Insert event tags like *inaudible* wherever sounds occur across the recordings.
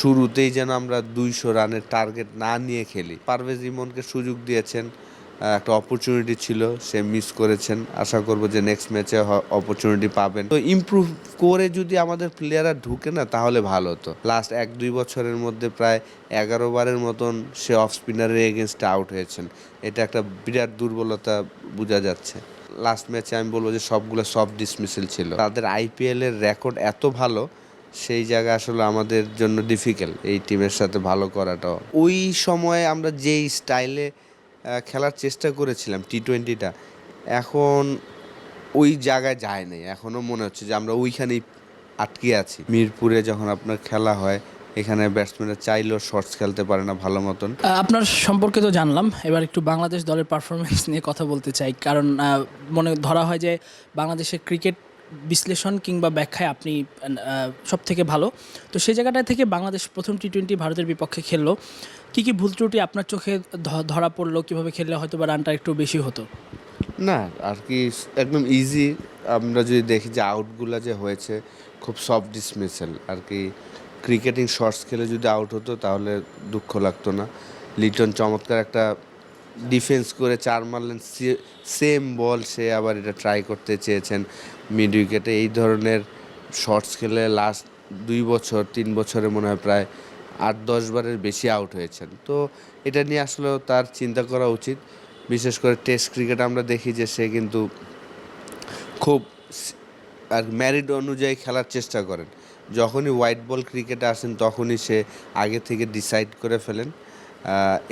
শুরুতেই যেন আমরা দুইশো রানের টার্গেট না নিয়ে খেলি। পারভেজ ইমনকে সুযোগ দিয়েছেন একটা অপরচুনিটি ছিল, সে মিস করেছেন। আশা করব যে নেক্সট ম্যাচে অপরচুনিটি পাবেন। তো ইমপ্রুভ করে যদি আমাদের প্লেয়াররা ঢুকে না, তাহলে ভালো হতো। লাস্ট এক দুই বছরের মধ্যে প্রায় এগারো বারের মতন সে অফ স্পিনারের এগেনস্টে আউট হয়েছেন। এটা একটা বিরাট দুর্বলতা বোঝা যাচ্ছে। লাস্ট ম্যাচে আমি বলব যে সবগুলো সফট ডিসমিসেল ছিল। তাদের আইপিএলের রেকর্ড এত ভালো সেই জায়গা আসলে আমাদের জন্য ডিফিকাল্ট এই টিমের সাথে ভালো করাটাও। ওই সময়ে আমরা যেই স্টাইলে খেলার চেষ্টা করেছিলাম টি টোয়েন্টিটা এখন ওই জায়গায় যায় নাই। এখনও মনে হচ্ছে যে আমরা ওইখানেই আটকে আছি। মিরপুরে যখন আপনার খেলা হয়, এখানে ব্যাটসম্যানরা চাইলেও শর্টস খেলতে পারে না ভালো মতন। আপনার সম্পর্কে তো জানলাম। এবার একটু বাংলাদেশ দলের পারফরমেন্স নিয়ে কথা বলতে চাই। কারণ মনে ধরা হয় যে বাংলাদেশের ক্রিকেট বিশ্লেষণ কিংবা ব্যাখ্যায় আপনি সব থেকে ভালো। তো সেই জায়গাটা থেকে বাংলাদেশ প্রথম টি টোয়েন্টি ভারতের বিপক্ষে খেললো। কী কী ভুল ত্রুটি আপনার চোখে ধরা পড়ল? কীভাবে খেললে হয়তো বা রানটা একটু বেশি হতো? না, আর কি একদম ইজি আমরা যদি দেখি যে আউটগুলো যে হয়েছে, খুব সফট ডিসমিসেল আর কি ক্রিকেটিং শর্টস খেলে যদি আউট হতো, তাহলে দুঃখ লাগতো না। লিটন চমৎকার একটা ডিফেন্স করে চার মারলেন সেম বল সে আবার এটা ট্রাই করতে চেয়েছেন মিড উইকেটে এই ধরনের শর্টস খেলে লাস্ট দুই বছর, তিন বছরে মনে হয় প্রায় আট, দশ বারের বেশি আউট হয়েছেন। তো এটা নিয়ে আসলেও তার চিন্তা করা উচিত। বিশেষ করে টেস্ট ক্রিকেট আমরা দেখি যে সে কিন্তু খুব আর ম্যারিড অনুযায়ী খেলার চেষ্টা করেন। যখনই হোয়াইট বল ক্রিকেটে আসেন, তখনই সে আগে থেকে ডিসাইড করে ফেলেন।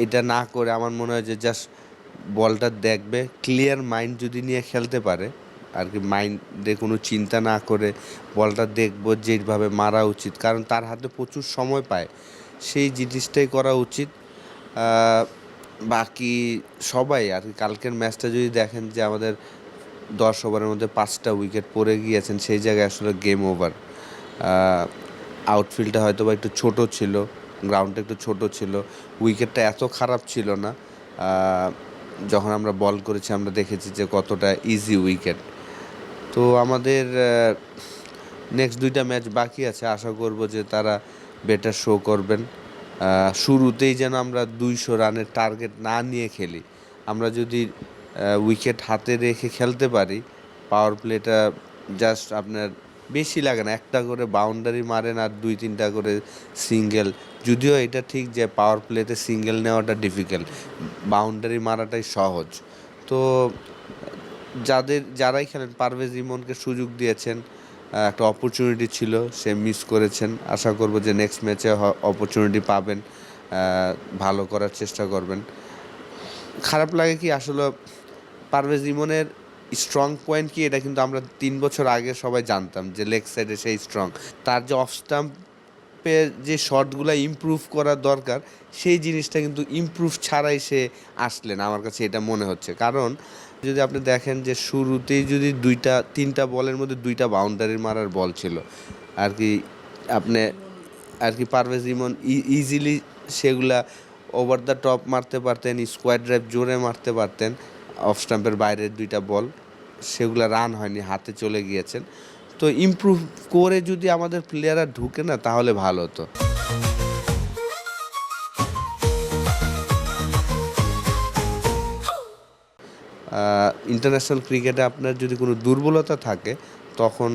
এটা না করে আমার মনে হয় যে জাস্ট বলটা দেখবে ক্লিয়ার মাইন্ড যদি নিয়ে খেলতে পারে, আর কি মাইন্ডে কোনো চিন্তা না করে বলটা দেখব যেভাবে মারা উচিত। কারণ তার হাতে প্রচুর সময় পায়। সেই জিনিসটাই করা উচিত। বাকি সবাই, আর কি কালকের ম্যাচটা যদি দেখেন যে আমাদের দশ ওভারের মধ্যে পাঁচটা উইকেট পড়ে গিয়েছেন, সেই জায়গায় আসলে গেম ওভার আউটফিল্ডটা হয়তো বা একটু ছোট ছিল। গ্রাউন্ডটা একটু ছোট ছিল। উইকেটটা এত খারাপ ছিল না। যখন আমরা বল করেছি, আমরা দেখেছি যে কতটা ইজি উইকেট তো আমাদের নেক্সট দুইটা ম্যাচ বাকি আছে। আশা করব যে তারা বেটার শো করবেন। শুরুতেই যেন আমরা দুইশো রানের টার্গেট না নিয়ে খেলি। আমরা যদি উইকেট হাতে রেখে খেলতে পারি পাওয়ার প্লেটা জাস্ট আপনার বেশি লাগে না। একটা করে বাউন্ডারি মারেন আর দুই তিনটা করে সিঙ্গেল যদিও এটা ঠিক যে পাওয়ার প্লেতে সিঙ্গেল নেওয়াটা ডিফিকাল্ট বাউন্ডারি মারাটাই সহজ। তো যাদের, যারাই খেলেন, পারভেজ ইমনকে সুযোগ দিয়েছেন একটা অপরচুনিটি ছিল, সে মিস করেছেন। আশা করব যে নেক্সট ম্যাচে অপরচুনিটি পাবেন ভালো করার চেষ্টা করবেন। খারাপ লাগে কি আসলে পারভেজ ইমনের স্ট্রং পয়েন্ট কি? এটা কিন্তু আমরা তিন বছর আগে সবাই জানতাম যে লেগ সাইডে সেই স্ট্রং তার যে অফ স্টাম্পের যে শটগুলো ইমপ্রুভ করার দরকার, সেই জিনিসটা কিন্তু ইমপ্রুভ ছাড়াই সে আসলেন আমার কাছে এটা মনে হচ্ছে। কারণ যদি আপনি দেখেন যে শুরুতেই যদি দুইটা, তিনটা বলের মধ্যে দুইটা বাউন্ডারি মারার বল ছিল, আর কি আপনি, আর কি পারভেজ ইমন ইজিলি সেগুলা ওভার দ্য টপ মারতে পারতেন স্কোয়ার ড্রাইভ জোরে মারতে পারতেন অফ স্টাম্পের বাইরের দুইটা বল, সেগুলো রান হয়নি, হাতে চলে গিয়েছেন। তো ইমপ্রুভ করে যদি আমাদের প্লেয়াররা ঢুকে না, তাহলে ভালো হতো। ইন্টারন্যাশনাল ক্রিকেটে আপনার যদি কোনো দুর্বলতা থাকে, তখন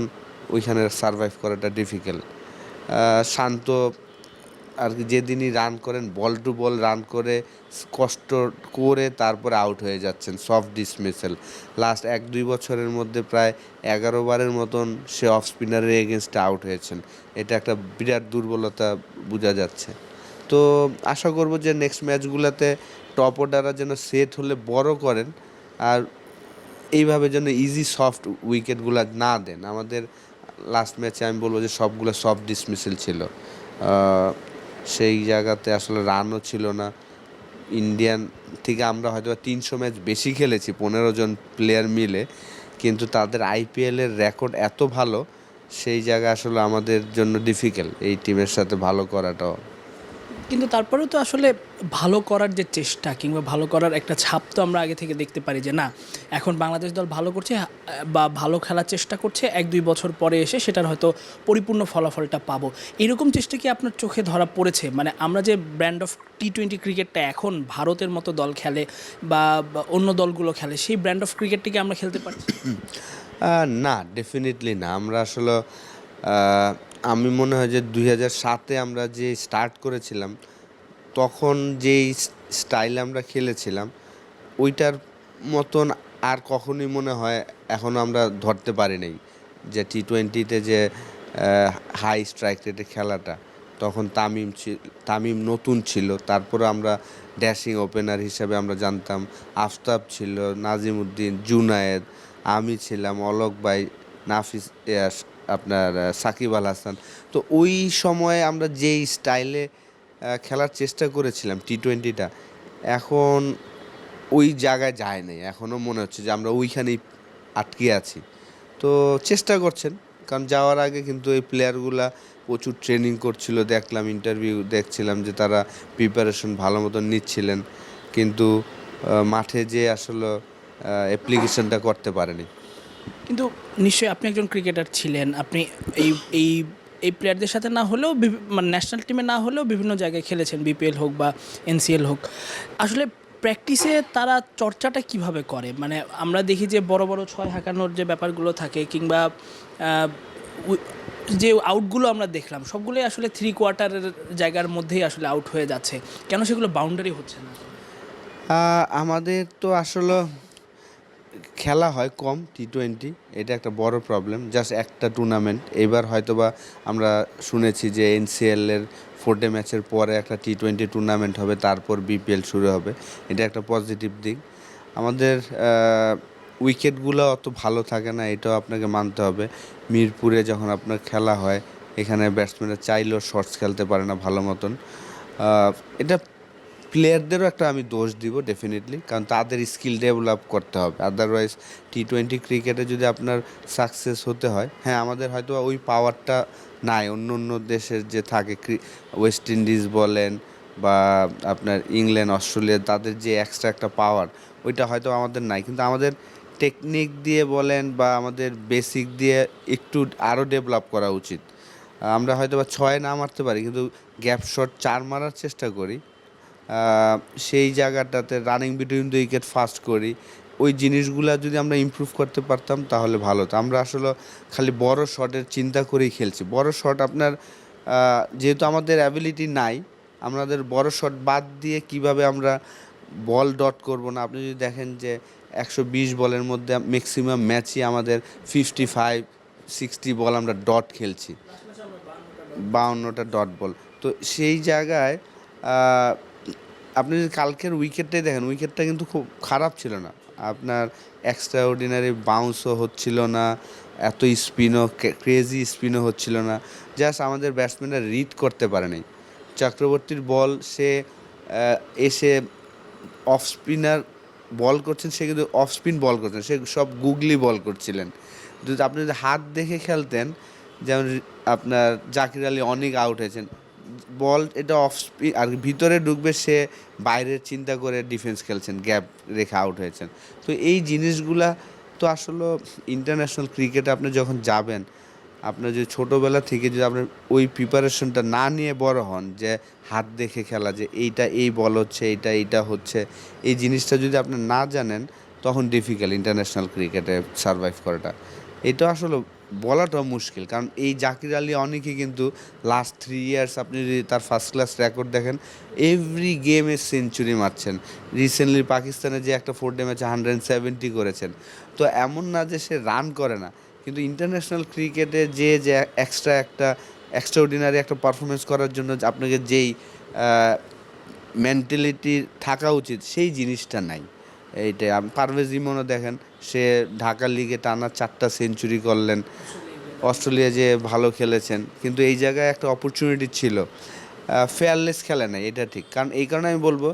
ওইখানে সারভাইভ করাটা ডিফিকাল্ট শান্ত আর কি যেদিনই রান করেন বল টু বল রান করে, কষ্ট করে তারপরে আউট হয়ে যাচ্ছেন সফট ডিসমিসেল লাস্ট এক, দুই বছরের মধ্যে প্রায় এগারো বারের মতন সে অফ স্পিনারের এগেনস্টে আউট হয়েছেন। এটা একটা বিরাট দুর্বলতা বোঝা যাচ্ছে। তো আশা করব যে নেক্সট ম্যাচগুলোতে টপ অর্ডাররা যেন সেট হলে বড় করেন, আর এইভাবে যেন ইজি সফট উইকেটগুলো না দেন। আমাদের লাস্ট ম্যাচে আমি বলব যে সবগুলো সফট ডিসমিসেল ছিল। সেই জায়গাতে আসলে রানও ছিল না। ইন্ডিয়ান থেকে আমরা হয়তো তিনশো ম্যাচ বেশি খেলেছি, পনেরো জন প্লেয়ার মিলে, কিন্তু তাদের আইপিএলের রেকর্ড এত ভালো, সেই জায়গা আসলে আমাদের জন্য ডিফিকাল্ট এই টিমের সাথে ভালো করাটাও। কিন্তু তারপরেও তো আসলে ভালো করার যে চেষ্টা কিংবা ভালো করার একটা ছাপ তো আমরা আগে থেকে দেখতে পারি যে না, এখন বাংলাদেশ দল ভালো করছে বা ভালো খেলার চেষ্টা করছে, এক দুই বছর পরে এসে সেটার হয়তো পরিপূর্ণ ফলাফলটা পাবো। এরকম চেষ্টা কি আপনার চোখে ধরা পড়েছে? মানে আমরা যে ব্র্যান্ড অফ টি টোয়েন্টি ক্রিকেটটা এখন ভারতের মতো দল খেলে বা অন্য দলগুলো খেলে, সেই ব্র্যান্ড অফ ক্রিকেটটিকে আমরা খেলতে পারছি? *clears throat* না ডেফিনেটলি না। আমরা আসলে আমি মনে হয় যে দুই হাজার সাতে আমরা যে স্টার্ট করেছিলাম, তখন যেই স্টাইল আমরা খেলেছিলাম, ওইটার মতন আর কখনোই মনে হয় এখনও আমরা ধরতে পারি নাই যে টি টোয়েন্টিতে যে হাই স্ট্রাইক রেটে খেলাটা, তখন তামিম তামিম নতুন ছিল, তারপরে আমরা ড্যাশিং ওপেনার হিসাবে আমরা জানতাম, আফতাব ছিল, নাজিমুদ্দিন, জুনায়েদ, আমি ছিলাম, অলক ভাই, নাফিস আপনার সাকিব আল হাসান। তো ওই সময়ে আমরা যেই স্টাইলে খেলার চেষ্টা করেছিলাম টি টোয়েন্টিটা এখন ওই জায়গায় যায় নাই। এখনও মনে হচ্ছে যে আমরা ওইখানেই আটকে আছি। তো চেষ্টা করছেন, কারণ যাওয়ার আগে কিন্তু এই প্লেয়ারগুলা প্রচুর ট্রেনিং করছিল। দেখলাম ইন্টারভিউ দেখছিলাম যে তারা প্রিপারেশন ভালো মতন নিচ্ছিলেন। কিন্তু মাঠে যে আসলে অ্যাপ্লিকেশনটা করতে পারেনি। কিন্তু নিশ্চয়ই আপনি একজন ক্রিকেটার ছিলেন। আপনি এই এই এই প্লেয়ারদের সাথে না হলেও মানে ন্যাশনাল টিমে না হলেও বিভিন্ন জায়গায় খেলেছেন বিপিএল হোক বা এনসিএল হোক। আসলে প্র্যাকটিসে তারা চর্চাটা কীভাবে করে? মানে আমরা দেখি যে বড় বড় ছয় হাঁকানোর যে ব্যাপারগুলো থাকে কিংবা যে আউটগুলো আমরা দেখলাম, সবগুলোই আসলে থ্রি কোয়ার্টারের জায়গার মধ্যেই আসলে আউট হয়ে যাচ্ছে। কেন সেগুলো বাউন্ডারি হচ্ছে না? আমাদের তো আসলে খেলা হয় কম টি টোয়েন্টি এটা একটা বড় প্রবলেম জাস্ট একটা টুর্নামেন্ট এবার হয়তোবা আমরা শুনেছি যে এনসিএল এর ফোর্ডে ম্যাচের পরে একটা টি টোয়েন্টি টুর্নামেন্ট হবে, তারপর বিপিএল শুরু হবে। এটা একটা পজিটিভ দিক। আমাদের উইকেটগুলো অত ভালো থাকে না, এটাও আপনাকে মানতে হবে। মিরপুরে যখন আপনার খেলা হয়, এখানে ব্যাটসম্যানরা চাইলেও শর্টস খেলতে পারে না ভালো মতন। এটা প্লেয়ারদেরও একটা আমি দোষ দিব ডেফিনেটলি কারণ তাদের স্কিল ডেভেলপ করতে হবে। আদারওয়াইজ টি টোয়েন্টি ক্রিকেটে যদি আপনার সাকসেস হতে হয় হ্যাঁ আমাদের হয়তো ওই পাওয়ারটা নাই। অন্য অন্য দেশের যে থাকে ওয়েস্ট ইন্ডিজ বলেন বা আপনার ইংল্যান্ড অস্ট্রেলিয়া তাদের যে এক্সট্রা একটা পাওয়ার ওইটা হয়তো আমাদের নাই। কিন্তু আমাদের টেকনিক দিয়ে বলেন বা আমাদের বেসিক দিয়ে একটু আরও ডেভেলপ করা উচিত। আমরা হয়তো বা ছয় না মারতে পারি, কিন্তু গ্যাপ শট চার মারার চেষ্টা করি। সেই জায়গাটাতে running between the wicket fast করি। ওই জিনিসগুলো যদি আমরা ইমপ্রুভ করতে পারতাম তাহলে ভালো হতো। আমরা আসলে খালি বড় শটের চিন্তা করেই খেলছি। বড় শট আপনার যেহেতু আমাদের অ্যাবিলিটি নাই, আমাদের বড় শট বাদ দিয়ে কীভাবে আমরা বল ডট করব না? আপনি যদি দেখেন যে একশো বিশ বলের মধ্যে ম্যাক্সিমাম ম্যাচই আমাদের ফিফটি ফাইভ সিক্সটি বল আমরা ডট খেলছি। বাউন্নটা ডট বল তো সেই জায়গায় আপনি যদি কালকের উইকেটটাই দেখেন, উইকেটটা কিন্তু খুব খারাপ ছিল না। আপনার এক্সট্রা অর্ডিনারি বাউন্সও হচ্ছিল না, এত স্পিনও ক্রেজি স্পিনও হচ্ছিল না। জাস্ট আমাদের ব্যাটসম্যানরা রিড করতে পারেনি। চক্রবর্তীর বল, সে এসে অফ স্পিনার বল করছেন, সে কিন্তু অফ স্পিন বল করছেন, সে সব গুগলি বল করছিলেন। যদি আপনি যদি হাত দেখে খেলতেন, যেমন আপনার জাকির আলী অনেক আউট হয়েছেন বল এটা অফ আর ভিতরে ঢুকবে সে, বাইরের চিন্তা করে ডিফেন্স খেলছেন গ্যাপ রেখে আউট হয়েছেন। তো এই জিনিসগুলা তো আসলে ইন্টারন্যাশনাল ক্রিকেটে আপনি যখন যাবেন, আপনার যে ছোটোবেলা থেকে যদি আপনার ওই প্রিপারেশনটা না নিয়ে বড় হন, যে হাত দেখে খেলা, যে এইটা এই বল হচ্ছে, এইটা এইটা হচ্ছে, এই জিনিসটা যদি আপনি না জানেন, তখন ডিফিকাল্ট ইন্টারন্যাশনাল ক্রিকেটে সার্ভাইভ করাটা। এটা আসলে বলাটাও মুশকিল। কারণ এই জাকির আলী অনেকে কিন্তু লাস্ট থ্রি ইয়ার্স আপনি যদি তার ফার্স্ট ক্লাস রেকর্ড দেখেন এভরি গেমে সেঞ্চুরি মারছেন। রিসেন্টলি পাকিস্তানে যে একটা ফোর ডে ম্যাচে হান্ড্রেড সেভেন্টি করেছেন। তো এমন না যে সে রান করে না। কিন্তু ইন্টারন্যাশনাল ক্রিকেটে যে যে এক্সট্রা একটা এক্সট্রা অর্ডিনারি একটা পারফরমেন্স করার জন্য আপনাকে যেই মেন্টালিটি থাকা উচিত, সেই জিনিসটা নাই। এইটা আম- পারভেজ ইমনও দেখেন সে ঢাকা লিগে টানা চারটা সেঞ্চুরি করলেন। অস্ট্রেলিয়া যে ভালো খেলেছেন। কিন্তু এই জায়গায় একটা অপরচুনিটি ছিল। ফেয়ারলেস খেলে নাই, এটা ঠিক। কারণ এই কারণে আমি বলব,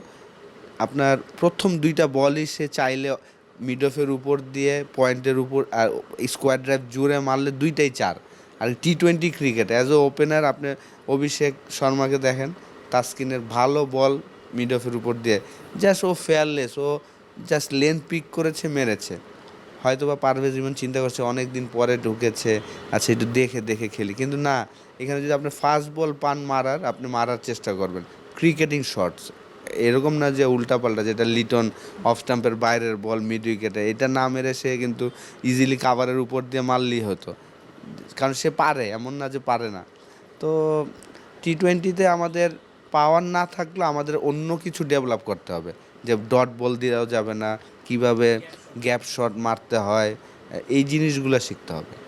আপনার প্রথম দুইটা বলই সে চাইলে মিড অফের উপর দিয়ে পয়েন্টের উপর আর স্কোয়ার ড্রাইভ জুড়ে মারলে দুইটাই চার। আর T twenty cricket as a opener আপনি অভিষেক শর্মাকে দেখেন, তাস্কিনের ভালো বল মিড অফের উপর দিয়ে। জাস্ট ও ফেয়ারলেস ও জাস্ট লেন্থ পিক করেছে, মেরেছে। হয়তো বা পারভেজ ইমন চিন্তা করছে অনেক দিন পরে ঢুকেছে আচ্ছা একটু দেখে দেখে খেলি। কিন্তু না, এখানে যদি আপনি ফাস্ট বল পান মারার, আপনি মারার চেষ্টা করবেন। ক্রিকেটিং শটস এরকম না যে উল্টাপাল্টা, যেটা লিটন অফ স্টাম্পের বাইরের বল মিড উইকেটে এটা না মেরে সে কিন্তু ইজিলি কাভারের উপর দিয়ে মারলেই হতো। কারণ সে পারে, এমন না যে পারে না। তো টি টোয়েন্টিতে আমাদের পাওয়ার না থাকলে আমাদের অন্য কিছু ডেভেলপ করতে হবে। যে ডট বল দেওয়া যাবে না, কীভাবে গ্যাপ শট মারতে হয় এই জিনিসগুলো শিখতে হবে।